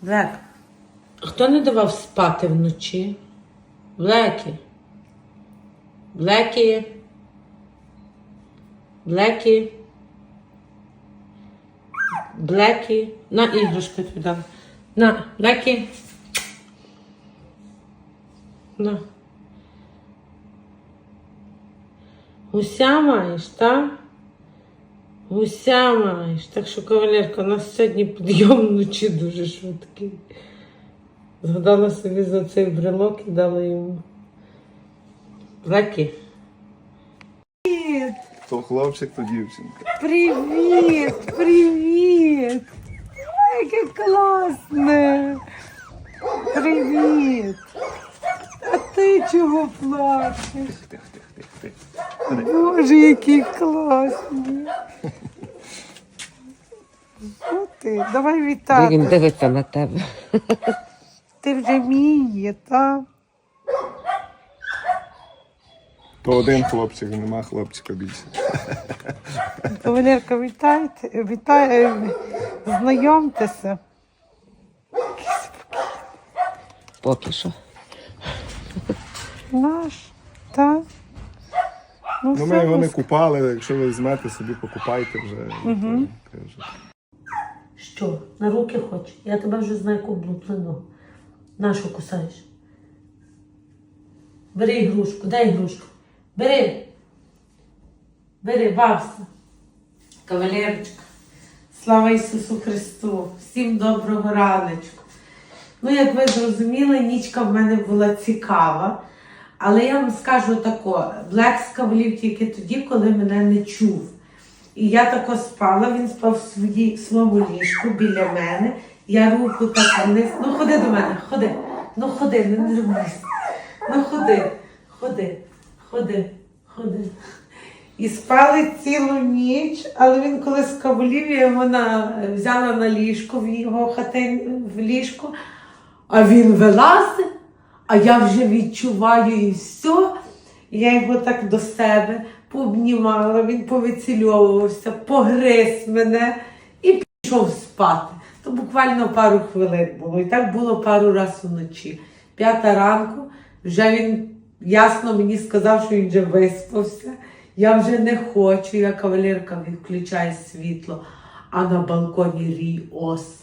Блек. Хто не давав спати вночі? Блекі. Блекі. Блекі. Блекі. На іграшку дам. На, Блекі. На. Гуся маєш, так? Гуся маєш. Так що, кавалерка, у нас сьогодні підйом вночі дуже швидкий. Згадала собі за цей брелок і дала йому. Блекі. То хлопчик, то дівчинка. Привіт, привіт! Яке класне! Привіт! А ти чого плачеш? Тих, тих, тих, тих. Боже, який класний! Що ти? Давай вітати. Він дивиться на тебе. Ти вже мій, так? То один хлопчик, нема хлопчика більше. Кавалерка, вітайте, вітаю, знайомтеся. Поки що. Наш, так? Ну, Ну, все, ми його не купали, якщо ви візьмете собі, покупайте вже. Мгм. Що, на руки хочеш? Я тебе вже знаю яку блуплину. Нашу кусаєш. Бери ігрушку, дай ігрушку. Бери. Бери, бався. Кавалерочка. Слава Ісусу Христу! Всім доброго раночку. Ну, як ви зрозуміли, нічка в мене була цікава. Але я вам скажу тако: Блек скавлів тільки тоді, коли мене не чув. І я тако спала, він спав в своїй своєму ліжку біля мене. Я руку так вниз. Ну ходи до мене, ходи. Ну ходи, не нервуйся. Ну ходи, ходи, ходи, ходи. І спали цілу ніч, але він коли скавулів, я його на, взяла на ліжко в його хатин в ліжко, а він вилазить, а я вже відчуваю і все. Я його так до себе пообнімала, він повицільовувався, погриз мене і пішов спати. То буквально пару хвилин було. І так було пару разів вночі. П'ята ранку, вже він ясно мені сказав, що він вже виспався. Я вже не хочу, я кавалерка відключаю світло, а на балконі рій ос.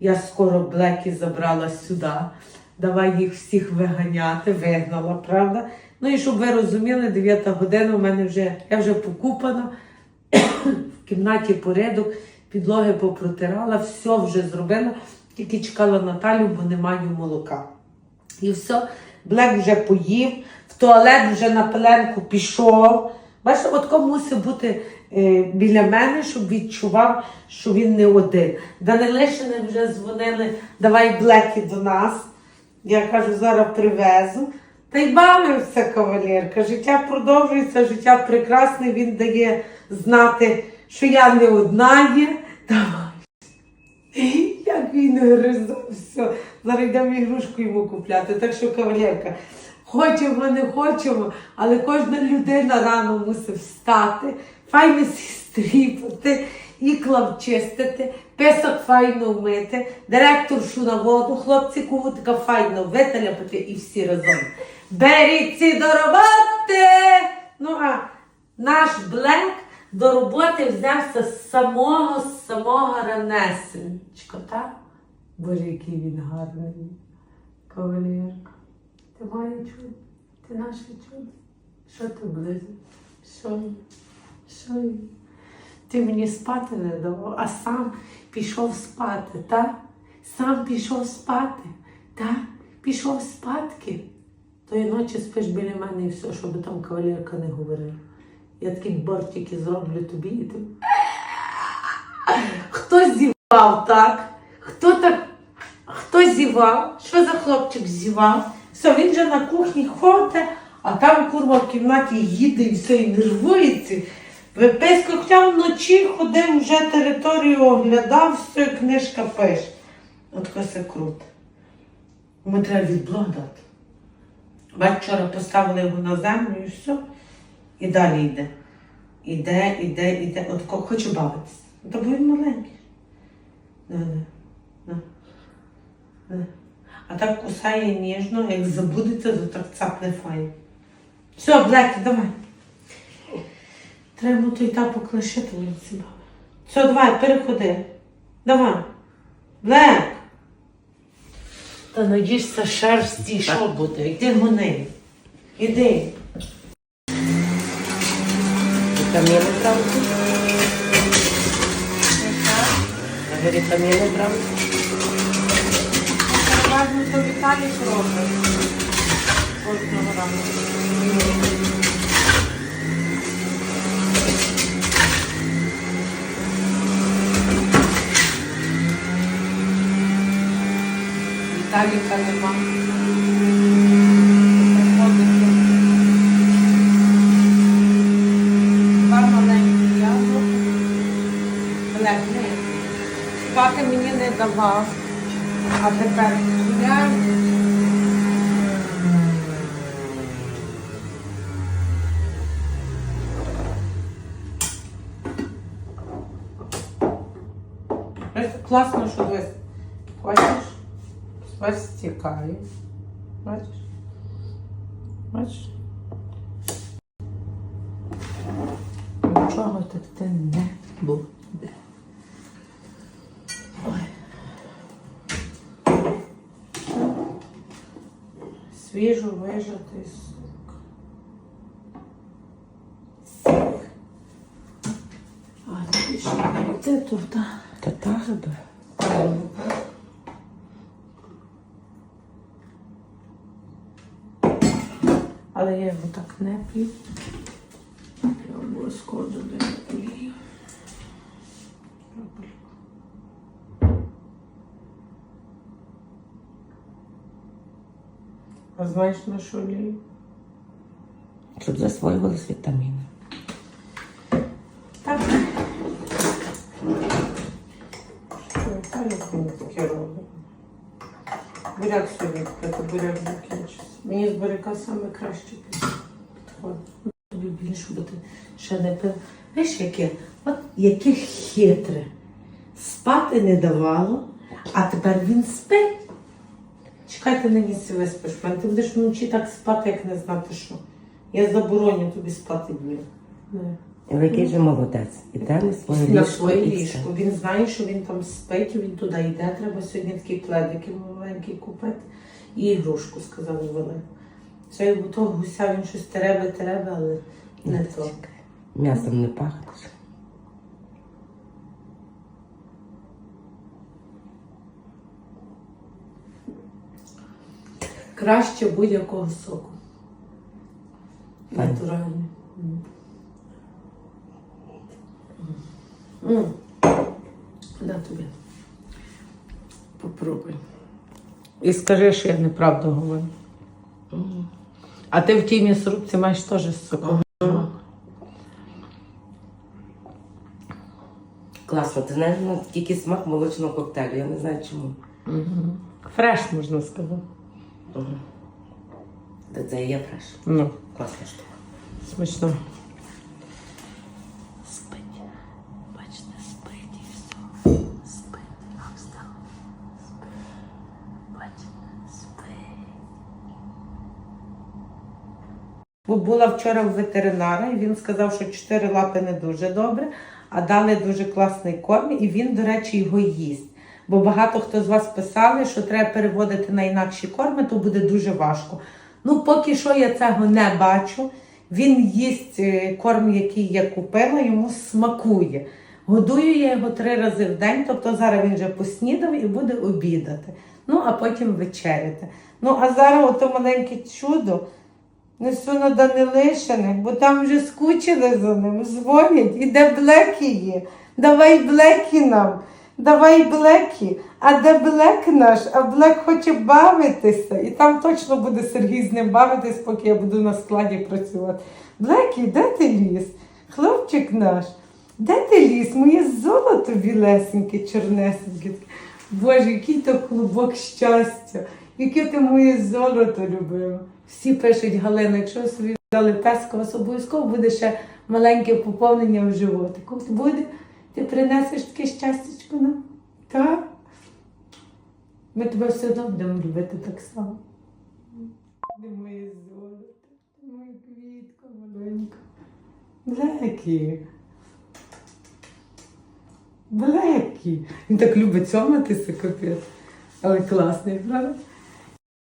Я скоро блекі забрала сюди. Давай їх всіх виганяти, вигнала, правда? Ну і щоб ви розуміли, 9 година у мене вже, я вже покупана, в кімнаті порядок, підлоги попротирала, все вже зробила, тільки чекала Наталю, бо не маю молока. І все, Блек вже поїв, в туалет вже на пеленку пішов. Бачите, от мусить бути е, біля мене, щоб відчував, що він не один. Данилишини вже дзвонили, давай Блекі до нас. Я кажу, зараз привезу. Та й бавився кавалерка. Життя продовжується, життя прекрасне, він дає знати, що я не одна є. Давай. Як він гризався. Зараз йдемо ігрушку йому купляти. Так що, кавалерка, хочемо, не хочемо, але кожна людина рано мусить встати, файно сістріпати, ікла вчистити, песок файно вмити, директоршу на воду, хлопці кутика файно виталяпати і всі разом. Беріться до роботи! Ну а наш Блек до роботи взявся з самого самого ранесенечка, так? Боже, який він гарний. Кавалерка. Ти моє чудо, ти наше чудо. Що ти близько? Що? Що? Ти мені спати не давав, а сам пішов спати, так? Сам пішов спати, так? Пішов спадки. Тої ночі спиш біля мене і все, щоб там кавалерка не говорила. Я такі бортики зроблю тобі і ти. Хто зівав, так? Хто так? Хто зівав? Що за хлопчик зівав? Все, він же на кухні ходить, а там курва в кімнаті їде і все, і нервується. Виписка, хоча вночі ходив, вже територію оглядав, все, книжка пише. От це круто. Ми треба відблок дати. Бач, вчора поставили його на землю і все. І далі йде. Іде, іде, іде. От хоче бавитися. Та бо він маленький. На, на, на. Е. А так кусає ніжно, як забудеться, то так цапне файно. Все, Блекі, давай. Треба той тапок лишити себе. Все, давай, переходи. Давай. Блек. Та надіжся шерсті, що буде? Йди гони. Іди. Вітаміни зранку. А вітаміни зранку. Важно, то Віталій робить. Кожного ранку. Віталіка нема. Два маленькі яблука. Спати мені не давав. А тепер я. Класно, що дивись. Бачиш? Ось стікає. Бачиш? Бачиш? Нічого так не буде. Свіжо вижатий сок. А, більше не тут, так. Та так би. Але я його так не п'ю. Я обов'язково додаю олію. А знаєш на що олію? Щоб засвоювались вітаміни. Так. Що Віталій мені таке робить? Буряк пити, буряк закінчився. Мені з буряка саме краще підходить. Тобі більше, бо ти ще не пив. Знаєш, яке? От яке хитре. Спати не давало, а тепер він спить. Чекайте, нині си виспиш. мене. Ти будеш вночі так спати, як не знати що. Я забороню тобі спати днем. Не. Який же молодець. Іде на своє ліжко. На своє і ліжко. Він знає, що він там спить, він туди йде. Треба сьогодні такі пледики маленькі купити. І ігрушку, сказали вони. Це як того гуся він щось теребе, теребе, але не то. М'ясом не пахнеш. Краще будь-якого соку. Натуральний. М. Тобі. Попробуй. І скажи, що я неправду говорю. А ти в тій м'ясорубці маєш теж соку. Класно, ти знаєш, ну, тільки смак молочного коктейлю. Я не знаю чому. Фреш, можна сказати. Та це і є фреш. Ну, Класна штука. смачно. Була вчора в ветеринара, і він сказав, що чотири лапи не дуже добре, а дали дуже класний корм, і він, до речі, його їсть. Бо багато хто з вас писали, що треба переводити на інакші корми, то буде дуже важко. Ну, поки що я цього не бачу. Він їсть е, корм, який я купила, йому смакує. Годую я його три рази в день, тобто зараз він вже поснідав і буде обідати. Ну, а потім вечеряти. Ну, а зараз ото маленьке чудо. Несу на Данилишиних, бо там вже скучили за ним, дзвонять. І де Блекі є? Давай Блекі нам, давай Блекі. А де Блек наш? А Блек хоче бавитися. І там точно буде Сергій з ним бавитись, поки я буду на складі працювати. Блекі, де ти ліс? Хлопчик наш, де ти ліс? Моє золото білесеньке, чорнесеньке. Боже, який то клубок щастя, яке ти моє золото любила. Всі пишуть, Галина, якщо ви собі взяли песка, у вас обов'язково буде ще маленьке поповнення в животику. Буде, ти принесеш таке щастячко нам? Так? Ми тебе все одно будемо любити так само. Ти моє золото, ти моя квітка маленька. Блекі. Блекі. Він так любить цьоматися, капець. Але класний, правда?